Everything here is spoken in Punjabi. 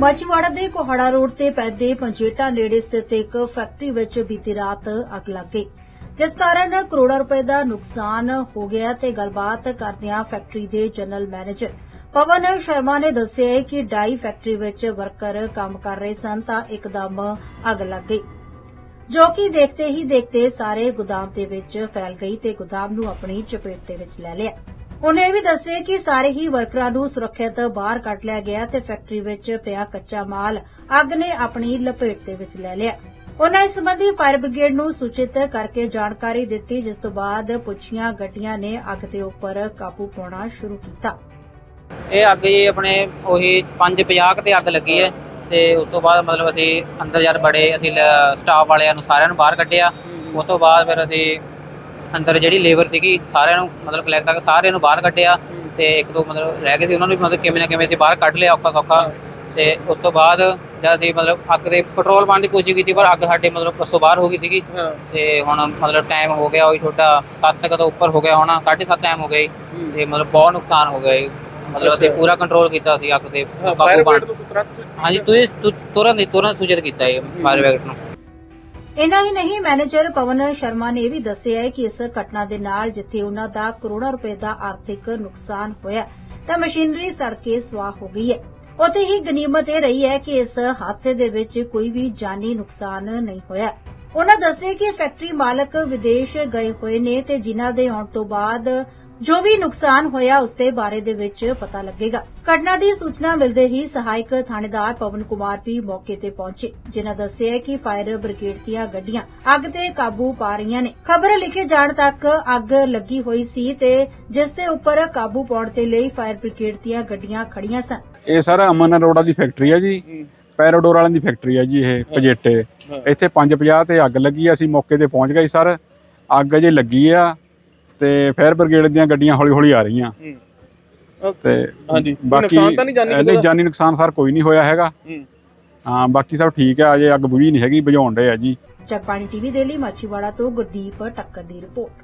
ਮਾਚੀਵਾੜਾ ਦੇ ਕੋਹੜਾ ਰੋਡ ਤੇ ਪੈਦੇ ਪੰਜੇਟਾ ਨੇੜੇ ਸਥਿਤ ਇੱਕ ਫੈਕਟਰੀ ਵਿੱਚ ਬੀਤੀ ਰਾਤ ਅੱਗ ਲੱਗ ਗਈ। ਜਿਸ ਕਾਰਨ ਕਰੋੜਾਂ ਰੁਪਏ ਦਾ ਨੁਕਸਾਨ ਹੋ ਗਿਆ ਤੇ ਗੱਲਬਾਤ ਕਰਦਿਆਂ ਫੈਕਟਰੀ ਦੇ ਜਨਰਲ ਮੈਨੇਜਰ ਪਵਨ ਸ਼ਰਮਾ ਨੇ ਦੱਸਿਆ ਕਿ ਡਾਈ ਫੈਕਟਰੀ ਵਿੱਚ ਵਰਕਰ ਕੰਮ ਕਰ ਰਹੇ ਸਨ ਤਾਂ ਇੱਕਦਮ ਅੱਗ ਲੱਗ ਗਈ। ਜੋ ਕਿ ਦੇਖਦੇ ਹੀ ਦੇਖਦੇ ਸਾਰੇ ਗੋਦਾਮ ਦੇ ਵਿੱਚ ਫੈਲ ਗਈ ਤੇ ਗੋਦਾਮ ਨੂੰ ਆਪਣੀ ਚਪੇਟ ਦੇ ਵਿੱਚ ਲੈ ਲਿਆ। ਉਹਨੇ ਇਹ ਵੀ ਦੱਸਿਆ ਕਿ ਸਾਰੇ ਹੀ ਵਰਕਰਾਂ ਨੂੰ ਸੁਰੱਖਿਅਤ ਬਾਹਰ ਕੱਢ ਲਿਆ ਗਿਆ ਤੇ ਫੈਕਟਰੀ ਵਿੱਚ ਪਿਆ ਕੱਚਾ ਮਾਲ। ਅੱਗ ਨੇ ਆਪਣੀ ਲਪੇਟ ਦੇ ਵਿੱਚ ਲੈ ਲਿਆ। ਉਹਨਾਂ ਇਸ ਸੰਬੰਧੀ ਫਾਇਰ ਬ੍ਰਿਗੇਡ ਨੂੰ ਸੂਚਿਤ ਕਰਕੇ ਜਾਣਕਾਰੀ ਦਿੱਤੀ, ਜਿਸ ਤੋਂ ਬਾਅਦ ਪੁੱਛੀਆਂ ਗੱਡੀਆਂ ਨੇ ਅੱਗ ਦੇ ਉੱਪਰ ਕਾਬੂ ਪਾਉਣਾ ਸ਼ੁਰੂ ਕੀਤਾ। ਇਹ ਅੱਗ ਜੀ ਆਪਣੇ ਉਹੀ 550 ਤੇ ਅੱਗ ਲੱਗੀ ਹੈ ਤੇ ਉਸ ਤੋਂ ਬਾਅਦ ਮਤਲਬ ਅਸੀਂ ਅੰਦਰ ਜਦ ਬੜੇ, ਅਸੀਂ ਸਟਾਫ ਵਾਲਿਆਂ ਨੂੰ ਸਾਰਿਆਂ ਨੂੰ ਬਾਹਰ ਕੱਢਿਆ। ਉਸ ਤੋਂ ਬਾਅਦ ਫਿਰ ਅਸੀਂ ਅੰਦਰ ਜਿਹੜੀ ਲੇਬਰ ਸੀਗੀ ਸਾਰਿਆਂ ਨੂੰ ਮਤਲਬ ਕਲੈਕਟ ਕਰਕੇ ਸਾਰਿਆਂ ਨੂੰ ਬਾਹਰ ਕੱਢਿਆ ਤੇ ਇੱਕ ਦੋ ਮਤਲਬ ਰਹਿ ਗਏ ਸੀ ਉਹਨਾਂ ਨੂੰ ਵੀ ਮਤਲਬ ਕਿਵੇਂ ਨਾ ਕਿਵੇਂ ਅਸੀਂ ਬਾਹਰ ਕੱਢ ਲਿਆ ਔਖਾ ਸੌਖਾ। ਤੇ ਉਸ ਤੋਂ ਬਾਅਦ ਜਦ ਅਸੀਂ ਮਤਲਬ ਅੱਗ ਦੇ ਕੰਟਰੋਲ ਪਾਉਣ ਦੀ ਕੋਸ਼ਿਸ਼ ਕੀਤੀ ਪਰ ਅੱਗ ਸਾਡੇ ਮਤਲਬ ਬਸੋਂ ਬਾਹਰ ਹੋ ਗਈ ਸੀਗੀ। ਤੇ ਹੁਣ ਮਤਲਬ ਟਾਈਮ ਹੋ ਗਿਆ ਉਹੀ ਛੋਟਾ 7 ਤੱਕ ਤੋਂ ਉੱਪਰ ਹੋ ਗਿਆ ਹੋਣਾ 7:30 ਟਾਈਮ ਹੋ ਗਈ ਤੇ ਮਤਲਬ ਬਹੁਤ ਨੁਕਸਾਨ ਹੋ ਗਿਆ। ਮਤਲਬ ਅਸੀਂ। ਪੂਰਾ ਕੰਟਰੋਲ ਕੀਤਾ ਸੀ ਅੱਗ ਤੇ ਕਾਬੂ ਪਾਉਣ। ਹਾਂਜੀ ਤੁਸੀਂ ਤੁਰੰਤ ਤੁਰੰਤ ਸੂਚਿਤ ਕੀਤਾ ਇਹ ਫਾਇਰ ਬ੍ਰਿਗੇਡ ਨੂੰ। ਇਨਾ ਹੀ ਨਹੀਂ, ਮੈਨੇਜਰ ਪਵਨ ਸ਼ਰਮਾ ਨੇ ਇਹ ਵੀ ਦੱਸਿਆ ਹੈ ਕਿ ਇਸ ਘਟਨਾ ਦੇ ਨਾਲ ਜਿੱਥੇ ਉਹਨਾਂ ਦਾ ਕਰੋੜਾਂ ਰੁਪਏ ਦਾ ਆਰਥਿਕ ਨੁਕਸਾਨ ਹੋਇਆ ਤਾਂ ਮਸ਼ੀਨਰੀ ਸੜ ਕੇ ਸੁਆਹ ਹੋ ਗਈ ਹੈ। ਉੱਥੇ ਹੀ ਗਨੀਮਤ ਇਹ ਰਹੀ ਹੈ ਕਿ ਇਸ ਹਾਦਸੇ ਦੇ ਵਿੱਚ ਕੋਈ ਵੀ ਜਾਨੀ ਨੁਕਸਾਨ ਨਹੀਂ ਹੋਇਆ ਉਹਨਾਂ ਦੱਸਿਆ ਕਿ ਫੈਕਟਰੀ ਮਾਲਕ ਵਿਦੇਸ਼ ਗਏ ਹੋਏ ਨੇ ਤੇ ਜਿਨ੍ਹਾਂ ਦੇ ਆਉਣ ਤੋਂ ਬਾਅਦ ਜੋ ਵੀ ਨੁਕਸਾਨ ਹੋਇਆ ਉਸ ਦੇ ਬਾਰੇ ਦੇ ਵਿੱਚ ਪਤਾ ਲੱਗੇਗਾ। ਘਟਨਾ ਦੀ ਸੂਚਨਾ ਮਿਲਦੇ ਹੀ ਸਹਾਇਕ ਥਾਣੇਦਾਰ ਪਵਨ ਕੁਮਾਰ ਵੀ ਮੌਕੇ ਤੇ ਪਹੁੰਚੇ ਜਿਨ੍ਹਾਂ ਦੱਸਿਆ ਕਿ ਫਾਇਰ ਬ੍ਰਿਗੇਡ ਦੀਆਂ ਗੱਡੀਆਂ ਅੱਗ ਤੇ ਕਾਬੂ ਪਾ ਰਹੀਆਂ ਨੇ। ਖਬਰ ਲਿਖੇ ਜਾਣ ਤੱਕ ਅੱਗ ਲੱਗੀ ਹੋਈ ਸੀ ਤੇ ਜਿਸ ਦੇ ਉੱਪਰ ਕਾਬੂ ਪਾਉਣ ਦੇ ਲਈ ਫਾਇਰ ਬ੍ਰਿਗੇਡ ਦੀਆਂ ਗੱਡੀਆਂ ਖੜੀਆਂ ਸਨ। ਇਹ ਸਰ ਅਮਨ ਅਰੋੜਾ ਦੀ ਫੈਕਟਰੀ ਹੈ ਜੀ ਪੈਰਾਡੋਰ ਵਾਲਿਆਂ ਦੀ ਫੈਕਟਰੀ ਹੈ ਜੀ ਇਹ ਪਜੇਟੇ। ਇੱਥੇ 550 ਤੇ ਅੱਗ ਲੱਗੀ ਆ, ਅਸੀਂ ਮੌਕੇ ਤੇ ਪਹੁੰਚ ਗਏ ਸਰ। ਅੱਗ ਅਜੇ ਲੱਗੀ ਆ ਤੇ ਫਾਇਰ ਬ੍ਰਿਗੇਡ ਦੀਆਂ ਗੱਡੀਆਂ ਹੌਲੀ ਹੌਲੀ ਆ ਰਹੀਆਂ। ਤੇ ਹਾਂਜੀ। ਬਾਕੀ ਨੁਕਸਾਨ ਤਾਂ ਨਹੀਂ ਜਾਨੀ ਕਿਸੇ ਨਹੀਂ ਦਾ? ਜਾਨੀ ਨੁਕਸਾਨ ਸਰ ਕੋਈ ਨਹੀਂ ਹੋਇਆ ਹੈਗਾ। ਹੂੰ। ਹਾਂ ਬਾਕੀ ਸਭ ਠੀਕ ਆ ਅਜੇ ਅੱਗ ਬੁਝੀ ਨਹੀਂ ਹੈਗੀ ਬੁਝਾਉਣ ਦੇ ਆ ਜੀ। ਜਗਬਾਣੀ ਟੀਵੀ ਦੇ ਲਈ ਮਾਚੀਵਾੜਾ ਤੋਂ ਗੁਰਦੀਪ ਟੱਕਰ ਦੀ ਰਿਪੋਰਟ।